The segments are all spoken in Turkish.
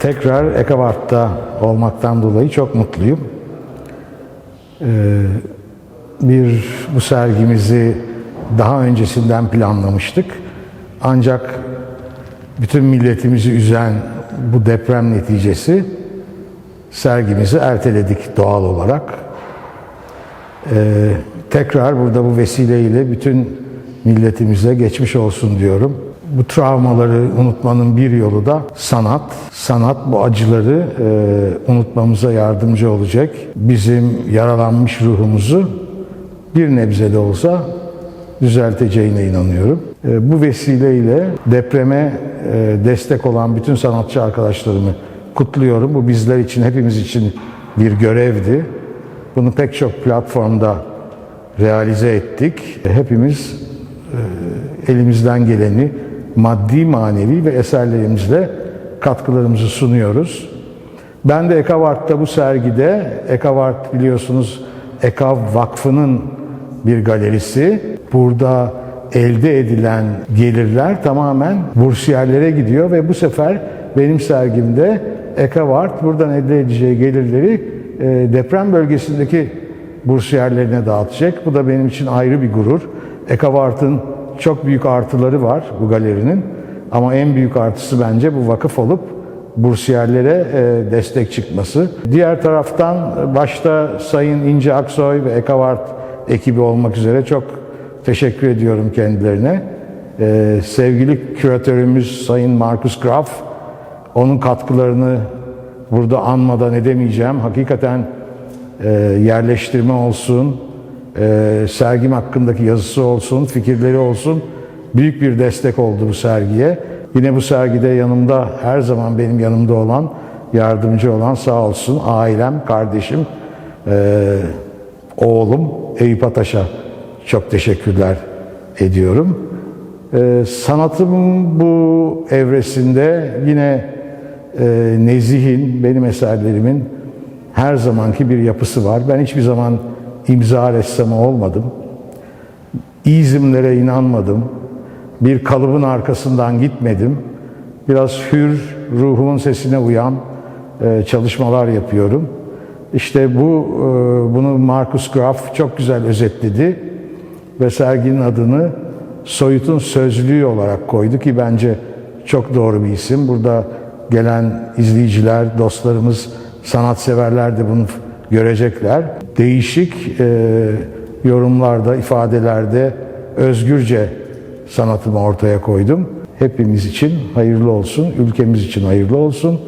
Tekrar Ekavart'ta olmaktan dolayı çok mutluyum. Ee, bir bu sergimizi daha öncesinden planlamıştık. Ancak bütün milletimizi üzen bu deprem neticesi sergimizi erteledik doğal olarak. Ee, tekrar burada bu vesileyle bütün milletimize geçmiş olsun diyorum. Bu travmaları unutmanın bir yolu da sanat. Sanat bu acıları e, unutmamıza yardımcı olacak. Bizim yaralanmış ruhumuzu bir nebze de olsa düzelteceğine inanıyorum. E, bu vesileyle depreme e, destek olan bütün sanatçı arkadaşlarımı kutluyorum. Bu bizler için, hepimiz için bir görevdi. Bunu pek çok platformda realize ettik. Hepimiz e, elimizden geleni maddi, manevi ve eserlerimizle katkılarımızı sunuyoruz. Ben de Ekavart'ta bu sergide, Ekavart biliyorsunuz Ekav Vakfı'nın bir galerisi. Burada elde edilen gelirler tamamen bursiyerlere gidiyor ve bu sefer benim sergimde Ekavart buradan elde edeceği gelirleri e, deprem bölgesindeki bursiyerlerine dağıtacak. Bu da benim için ayrı bir gurur. Ekavart'ın çok büyük artıları var bu galerinin. Ama en büyük artısı bence bu vakıf olup bursiyerlere e, destek çıkması. Diğer taraftan başta Sayın İnce Aksoy ve Ekavart ekibi olmak üzere çok teşekkür ediyorum kendilerine. E, sevgili küratörümüz Sayın Markus Graf, onun katkılarını burada anmadan edemeyeceğim. Hakikaten e, yerleştirme olsun, e, sergim hakkındaki yazısı olsun, fikirleri olsun büyük bir destek oldu bu sergiye. Yine bu sergide yanımda her zaman benim yanımda olan, yardımcı olan sağ olsun ailem, kardeşim, e, oğlum Eyüp Ataş'a çok teşekkürler ediyorum. E, sanatımın bu evresinde yine e, Nezih'in, benim eserlerimin her zamanki bir yapısı var. Ben hiçbir zaman imza ressamı olmadım. İzimlere inanmadım. Bir kalıbın arkasından gitmedim. Biraz hür, ruhumun sesine uyan e, çalışmalar yapıyorum. İşte bu e, bunu Markus Graf çok güzel özetledi ve serginin adını Soyut'un Sözlüğü olarak koydu ki bence çok doğru bir isim. Burada gelen izleyiciler, dostlarımız, sanatseverler de bunu görecekler. Değişik e, yorumlarda, ifadelerde özgürce sanatımı ortaya koydum. Hepimiz için hayırlı olsun, ülkemiz için hayırlı olsun.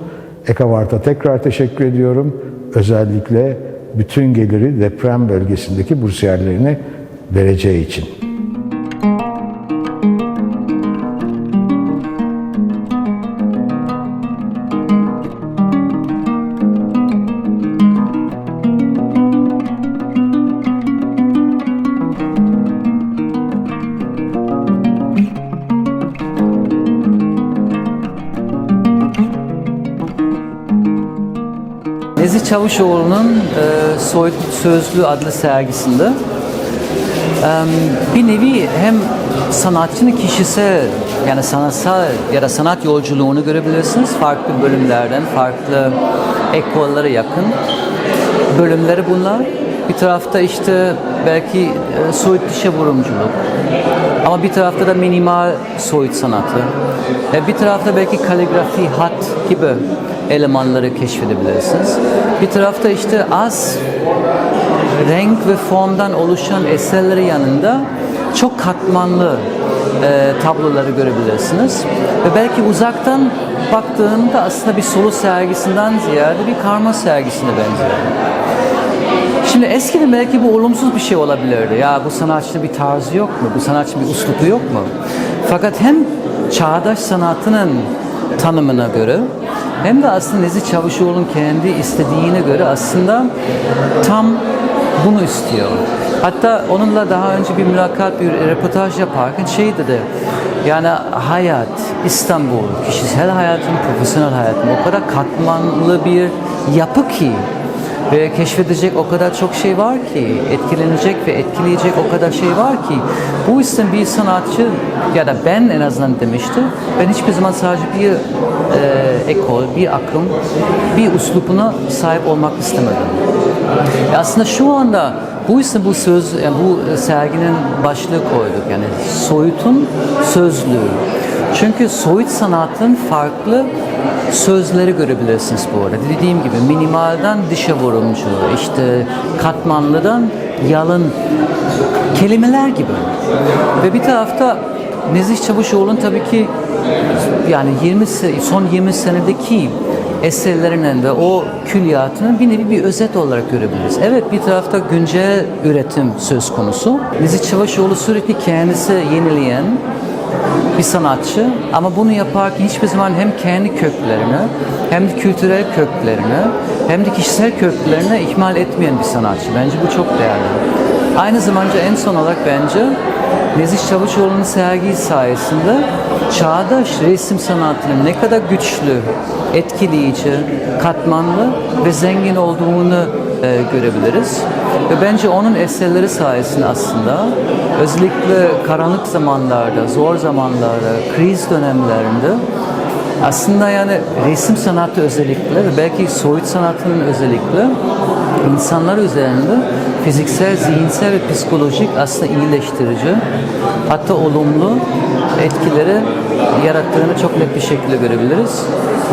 Ekavart'a tekrar teşekkür ediyorum. Özellikle bütün geliri deprem bölgesindeki bursiyerlerine vereceği için. Çavuşoğlu'nun e, Soyut Sözlü adlı sergisinde e, bir nevi hem sanatçının kişisel yani sanatsal ya da sanat yolculuğunu görebilirsiniz. Farklı bölümlerden, farklı ekollere yakın bölümleri bunlar. Bir tarafta işte belki e, soyut dişe vurumculuk, ama bir tarafta da minimal soyut sanatı. Ve bir tarafta belki kaligrafi, hat gibi elemanları keşfedebilirsiniz. Bir tarafta işte az renk ve formdan oluşan eserleri yanında çok katmanlı e, tabloları görebilirsiniz. Ve belki uzaktan baktığında aslında bir solo sergisinden ziyade bir karma sergisine benziyor. Şimdi eskiden belki bu olumsuz bir şey olabilirdi. Ya bu sanatçının bir tarzı yok mu? Bu sanatçının bir uslubu yok mu? Fakat hem çağdaş sanatının tanımına göre hem de aslında Nezih Çavuşoğlu'nun kendi istediğine göre aslında tam bunu istiyor. Hatta onunla daha önce bir mülakat, bir röportaj yaparken şey dedi. Yani hayat, İstanbul, kişisel hayatım, profesyonel hayatım o kadar katmanlı bir yapı ki Ve keşfedecek o kadar çok şey var ki, etkilenecek ve etkileyecek o kadar şey var ki. Bu yüzden bir sanatçı ya da ben en azından demiştim. Ben hiçbir zaman sadece bir e, ekol, bir akım, bir uslubuna sahip olmak istemedim. E, aslında şu anda bu yüzden bu söz, yani bu serginin başlığı koyduk. Yani soyutun sözlüğü. Çünkü soyut sanatın farklı sözleri görebilirsiniz bu arada. Dediğim gibi minimalden dışa vurumcu, işte katmanlıdan yalın kelimeler gibi. Ve bir tarafta Nezih Çavuşoğlu'nun tabii ki yani 20 se- son 20 senedeki eserlerinin ve o külliyatının bir nevi bir özet olarak görebiliriz. Evet bir tarafta güncel üretim söz konusu. Nezih Çavuşoğlu sürekli kendisi yenileyen, bir sanatçı ama bunu yaparken hiçbir zaman hem kendi köklerini hem de kültürel köklerini hem de kişisel köklerini ihmal etmeyen bir sanatçı. Bence bu çok değerli. Aynı zamanda en son olarak bence Nezih Çavuşoğlu'nun sergi sayesinde çağdaş resim sanatının ne kadar güçlü, etkileyici, katmanlı ve zengin olduğunu e, görebiliriz. Ve bence onun eserleri sayesinde aslında özellikle karanlık zamanlarda, zor zamanlarda, kriz dönemlerinde aslında yani resim sanatı özellikle ve belki soyut sanatının özellikle insanlar üzerinde fiziksel, zihinsel ve psikolojik aslında iyileştirici hatta olumlu etkileri yarattığını çok net bir şekilde görebiliriz.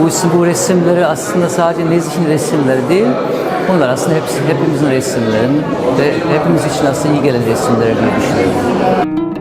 Bu bu resimleri aslında sadece Nezih'in resimleri değil, bunlar aslında hepsi hepimizin resimleri ve hepimiz için aslında iyi gelen resimleri diye düşünüyorum.